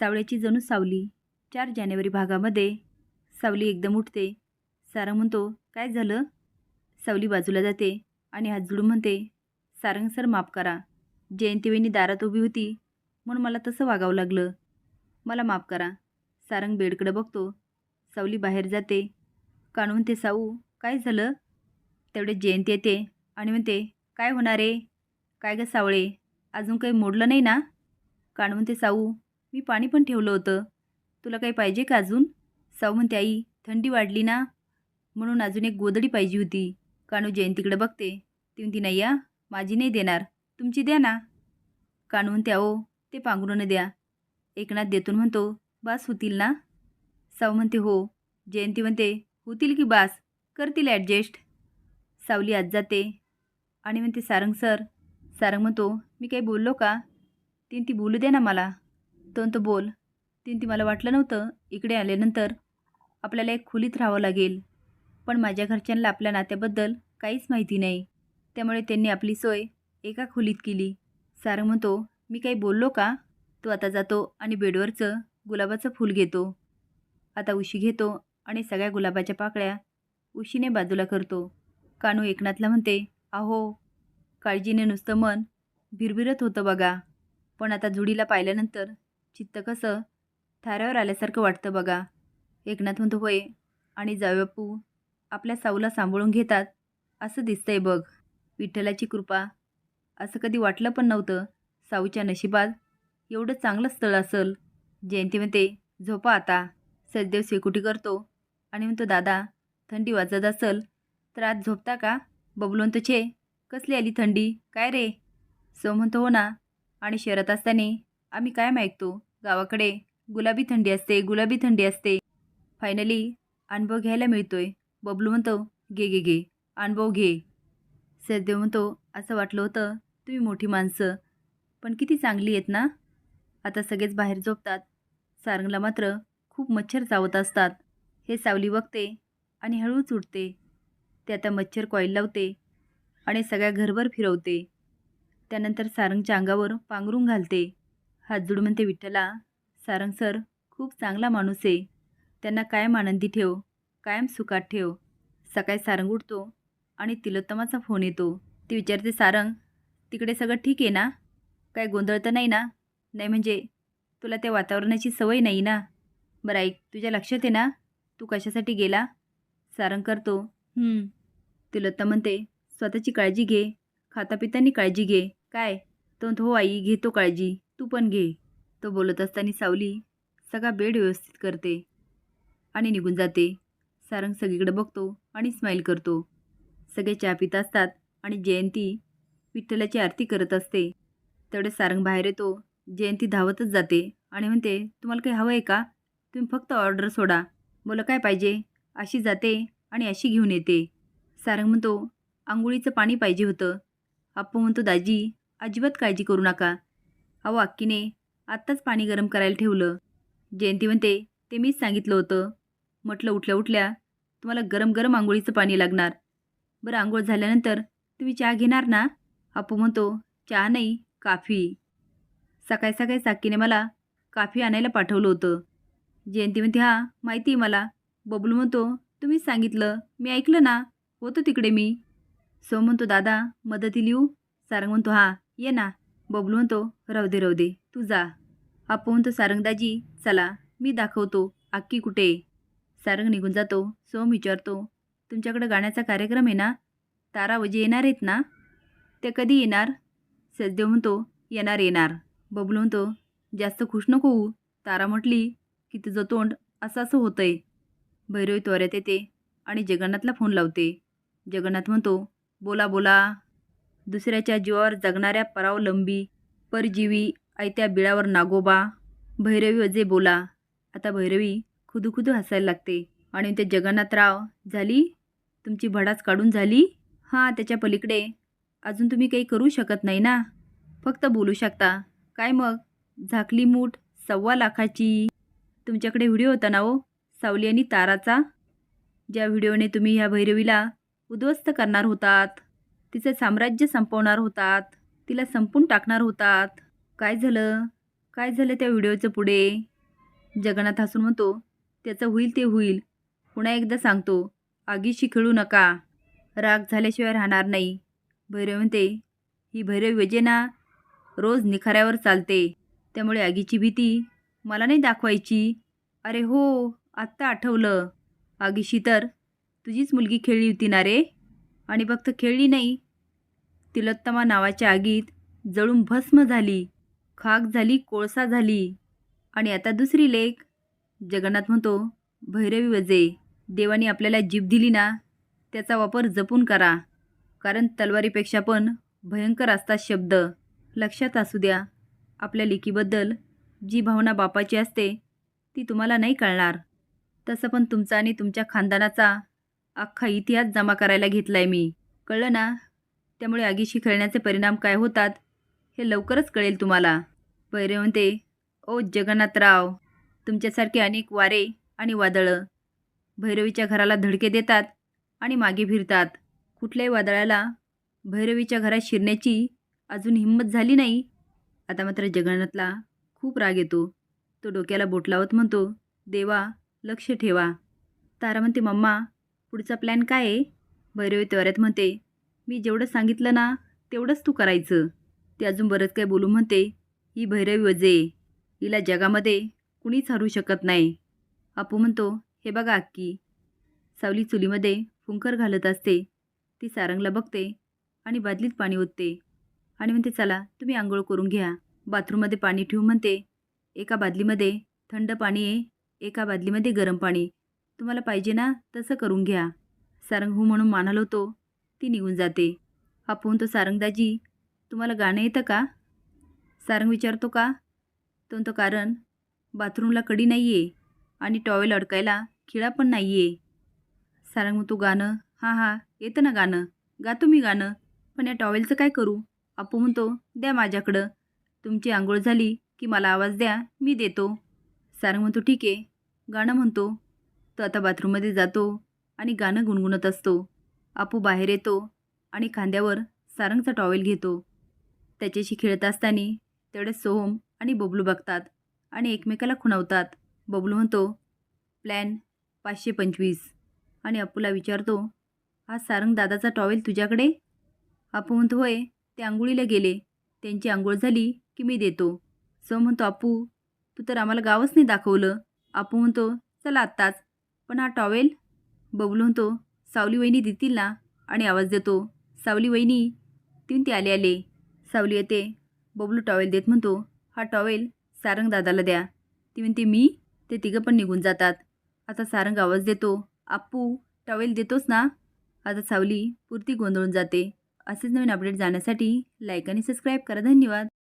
सावळ्याची जणू सावली. चार जानेवारी भागामध्ये सावली एकदम उठते. सारंग म्हणतो काय झालं? सावली बाजूला जाते आणि हात जोडून म्हणते सारंग सर माफ करा. जयंतीवेणी दारात उभी होती म्हणून मला तसं वागावं लागलं. मला माफ करा. सारंग बेडकडं बघतो. सावली बाहेर जाते. कानून ते साऊ काय झालं? तेवढे जयंती येते आणि म्हणते काय होणार आहे काय गं सावळे? अजून काही मोडलं नाही ना? कानून ते साऊ मी पाणी पण ठेवलं होतं. तुला काही पाहिजे का अजून? साऊ म्हणते आई थंडी वाढली ना? म्हणून अजून एक गोदडी पाहिजे होती. कानू जयंतीकडे बघते. ती म्हणती नाही या माझी नाही देणार. तुमची द्या ना. कानू म्हणते अहो ते पांघरून द्या. एकनाथ देतून म्हणतो बास होतील ना? साऊ म्हणते हो. जयंती म्हणते होतील की बास? करतील ॲडजस्ट. सावली आज जाते. आणि म्हणते सारंग सर. सारंग म्हणतो मी काही बोललो का? तीन ती बोलू दे ना मला. तो तो बोल. तीन ती मला वाटलं नव्हतं. इकडे आल्यानंतर आपल्याला एक खोलीत राहावं लागेल. पण माझ्या घरच्यांना आपल्या नात्याबद्दल काहीच माहिती नाही. त्यामुळे त्यांनी आपली सोय एका खोलीत केली. सारंग म्हणतो मी काही बोललो का तो आता जातो आणि बेडवरचं गुलाबाचं फूल घेतो. आता उशी घेतो आणि सगळ्या गुलाबाच्या पाकळ्या उशीने बाजूला करतो. कानू एकनाथला म्हणते अहो काळजीने नुसतं मन भिरभिरत होतं बघा. पण आता जुडीला पाहिल्यानंतर चित्त कसं? थाऱ्यावर आल्यासारखं वाटतं बघा. एकनाथ म्हणतो होय. आणि जावबापू आपल्या साऊला सांभाळून घेतात. असं दिसतंय बघ. विठ्ठलाची कृपा. असं कधी वाटलं पण नव्हतं. साऊच्या नशिबात एवढं चांगलं स्थळ असेल. जयंती म्हणते झोपा आता. सचदेव शेकुटी करतो. आणि म्हणतो दादा थंडी वाजत असेल तर आज झोपता का? बबलून म्हणतो छे कसली आली थंडी? काय रे? सो म्हणतो हो ना. आणि शहरात असताना आम्ही काय ऐकतो गावाकडे गुलाबी थंडी असते गुलाबी थंडी असते. फायनली अनुभव घ्यायला मिळतोय. बबलू म्हणतो घे घे घे अनुभव घे. सद्य म्हणतो असं वाटलं होतं तुम्ही मोठी माणसं पण किती चांगली आहेत ना? आता सगळेच बाहेर झोपतात. सारंगला मात्र खूप मच्छर चावत असतात. हे सावली बघते आणि हळूच उठते. ते आता मच्छर कॉईल लावते आणि सगळ्या घरभर फिरवते. त्यानंतर सारंगच्या अंगावर पांघरून घालते. हात जोडून म्हणते विठ्ठला सारंग सर खूप चांगला माणूस आहे. त्यांना कायम आनंदी ठेव कायम सुखात ठेव. सकाळी सारंग उठतो आणि तिलोत्तमाचा फोन येतो. ती विचारते सारंग तिकडे सगळं ठीक आहे ना? काय गोंधळ तर नाही ना? नाही म्हणजे तुला त्या वातावरणाची सवय नाही ना? बरं ऐक तुझ्या लक्षात आहे ना? तू कशासाठी गेला? सारंग करतो तिलोत्तम म्हणते स्वतःची काळजी घे खातापितांनी काळजी घे. काय? तो हो आई घेतो काळजी. तू पण घे. तो बोलत असताना सावली सगळा बेड व्यवस्थित करते आणि निघून जाते. सारंग सगळीकडे बघतो आणि स्माईल करतो. सगळे चहा पित असतात आणि जयंती विठ्ठलाची आरती करत असते. तेवढे सारंग बाहेर येतो. जयंती धावतच जाते आणि म्हणते तुम्हाला काही हवं आहे का? तुम्ही फक्त ऑर्डर सोडा. बोला काय पाहिजे? अशी जाते आणि अशी घेऊन येते. सारंग म्हणतो आंघोळीचं पाणी पाहिजे होतं. आप्पू म्हणतो दाजी अजिबात काळजी करू नका. अहो अक्कीने आत्ताच पाणी गरम करायला ठेवलं. जयंती म्हणते ते मीच सांगितलं होतं. म्हटलं उठल्या उठल्या तुम्हाला गरम गरम आंघोळीचं पाणी लागणार. बरं आंघोळ झाल्यानंतर तुम्ही चहा घेणार ना? अप्पू म्हणतो चहा नाही काफी. सकाळी सकाळी साक्कीने मला काफी आणायला पाठवलं होतं. जयंती म्हणते हां माहिती आहे मला. बबलू म्हणतो तुम्हीच सांगितलं मी ऐकलं ना होतो तिकडे मी. सो म्हणतो दादा मदती लिहू सारंग म्हणतो हां ये ना. बबलू म्हणतो राहू दे राहू दे तू जा. आपण म्हणतो सारंगदाजी चला मी दाखवतो आक्की कुठे सारंग निघून जातो सोम विचारतो तुमच्याकडं गाण्याचा कार्यक्रम आहे ना? तारा वजे येणार आहेत ना? ते कधी येणार? सजदेव म्हणतो येणार येणार. बबलू म्हणतो जास्त खुश नको होऊ. तारा म्हटली की तुझं तोंड असं असं आहे भैरवी त्वऱ्यात येते आणि जगन्नाथला फोन लावते. जगन्नाथ म्हणतो बोला बोला. दुसऱ्याच्या जीवावर जगणाऱ्या परावलंबी परजीवी आयत्या बिळावर नागोबा भैरवी वजे बोला. आता भैरवी खुदू खुदू हसायला लागते. आणि ते जगन्नाथराव झाली? तुमची भडाच काढून झाली? हां त्याच्या पलीकडे. अजून तुम्ही काही करू शकत नाही ना? फक्त बोलू शकता. काय मग? झाकली मूठ सव्वा लाखाची. तुमच्याकडे व्हिडिओ होता ना हो? सावली आणि ताराचा? ज्या व्हिडिओने तुम्ही ह्या भैरवीला उद्ध्वस्त करणार होतात. तिचं साम्राज्य संपवणार होतात. तिला संपून टाकणार होतात. काय झालं? काय झालं त्या व्हिडिओचं पुढे? जगन्नाथ हसून म्हणतो त्याचं होईल ते होईल. पुन्हा एकदा सांगतो आगीशी खेळू नका. राग झाल्याशिवाय राहणार नाही. भैरव म्हणते ही भैरव योजना रोज निखाऱ्यावर चालते. त्यामुळे आगीची भीती मला नाही दाखवायची. अरे हो आत्ता आठवलं. आगीशी तर तुझीच मुलगी खेळली होती ना रे? आणि फक्त खेळली नाही. तिलोत्तमा नावाच्या आगीत जळून भस्म झाली खाक झाली कोळसा झाली. आणि आता दुसरी लेख जगन्नाथ म्हणतो भैरवी वजे देवाने आपल्याला जीभ दिली ना त्याचा वापर जपून करा. कारण तलवारीपेक्षा पण भयंकर असतात शब्द. लक्षात असू द्या आपल्या लेकीबद्दल जी भावना बापाची असते ती तुम्हाला नाही कळणार. तसं पण तुमचा आणि तुमच्या खानदानाचा अख्खा इतिहास जमा करायला घेतला आहे मी. कळलं ना? त्यामुळे आगीशी खेळण्याचे परिणाम काय होतात हे लवकरच कळेल तुम्हाला. पैरे म्हणते ओ जगन्नाथराव तुमच्यासारखे अनेक वारे आणि वादळं. भैरवीच्या घराला धडके देतात आणि मागे फिरतात. कुठल्याही वादळाला भैरवीच्या घरात शिरण्याची अजून हिंमत झाली नाही. आता मात्र जगन्नाथला खूप राग येतो. तो डोक्याला बोट लावत म्हणतो देवा लक्ष ठेवा. तारा म्हणते मम्मा पुढचा प्लॅन काय आहे? भैरवी त्वऱ्यात म्हणते. मी जेवढं सांगितलं ना तेवढंच तू करायचं. ते अजून बरंच काय बोलू म्हणते. ही भैरवी वजे. हिला जगामध्ये कुणीच हरू शकत नाही. अपू म्हणतो हे बघा अक्की. सावली चुलीमध्ये फुंकर घालत असते. ती सारंगला बघते आणि बादलीत पाणी ओतते. आणि म्हणते चला तुम्ही आंघोळ करून घ्या. बाथरूममध्ये पाणी ठेवू म्हणते एका बादलीमध्ये थंड पाणी आहे एका बादलीमध्ये गरम पाणी. तुम्हाला पाहिजे ना तसं करून घ्या. सारंग हो म्हणून मान हलवतो ती निघून जाते. आपण तो सारंगदाजी. तुम्हाला गाणं येतं का? सारंग विचारतो का? तो तो कारण बाथरूमला कडी नाही आहे आणि टॉवेल अडकायला खिळा पण नाही आहे सारंग म्हणतो गाणं? हां हां येतं ना गाणं. गातो मी गाणं. पण या टॉवेलचं काय करू? आपू म्हणतो द्या माझ्याकडं. तुमची आंघोळ झाली की मला आवाज द्या. मी देतो. सारंग म्हणतो ठीक आहे. गाणं म्हणतो. तो आता बाथरूममध्ये जातो आणि गाणं गुणगुणत असतो. आपू बाहेर येतो आणि खांद्यावर सारंगचा टॉवेल घेतो. त्याच्याशी खेळत असताना तेवढे सोहम आणि बबलू बघतात आणि एकमेकाला खुणावतात. बबलू म्हणतो प्लॅन पाचशे पंचवीस. आणि अप्पूला विचारतो हा सारंग दादाचा टॉवेल तुझ्याकडे? आपू म्हणतो होय ते आंघोळीला गेले. त्यांची आंघोळ झाली की मी देतो. सो म्हणतो आपू तू तर आम्हाला गावच नाही दाखवलं. आपू म्हणतो चला आत्ताच. पण हा टॉवेल? बबलू म्हणतो सावली वहिनी देतील ना? आणि आवाज देतो सावली वहिनी तीन ते आले आले. सावली येते. बबलू टॉवेल देत म्हणतो हा टॉवेल सारंग दादाला द्या. ती म्हणते मी ते तिघं पण निघून जातात. आता सारंग आवाज देतो आप्पू टॉवेल देतोस ना? आता सावली पुरती गोंधळून जाते. असेच नवीन अपडेट जाण्यासाठी लाईक आणि सबस्क्राईब करा. धन्यवाद.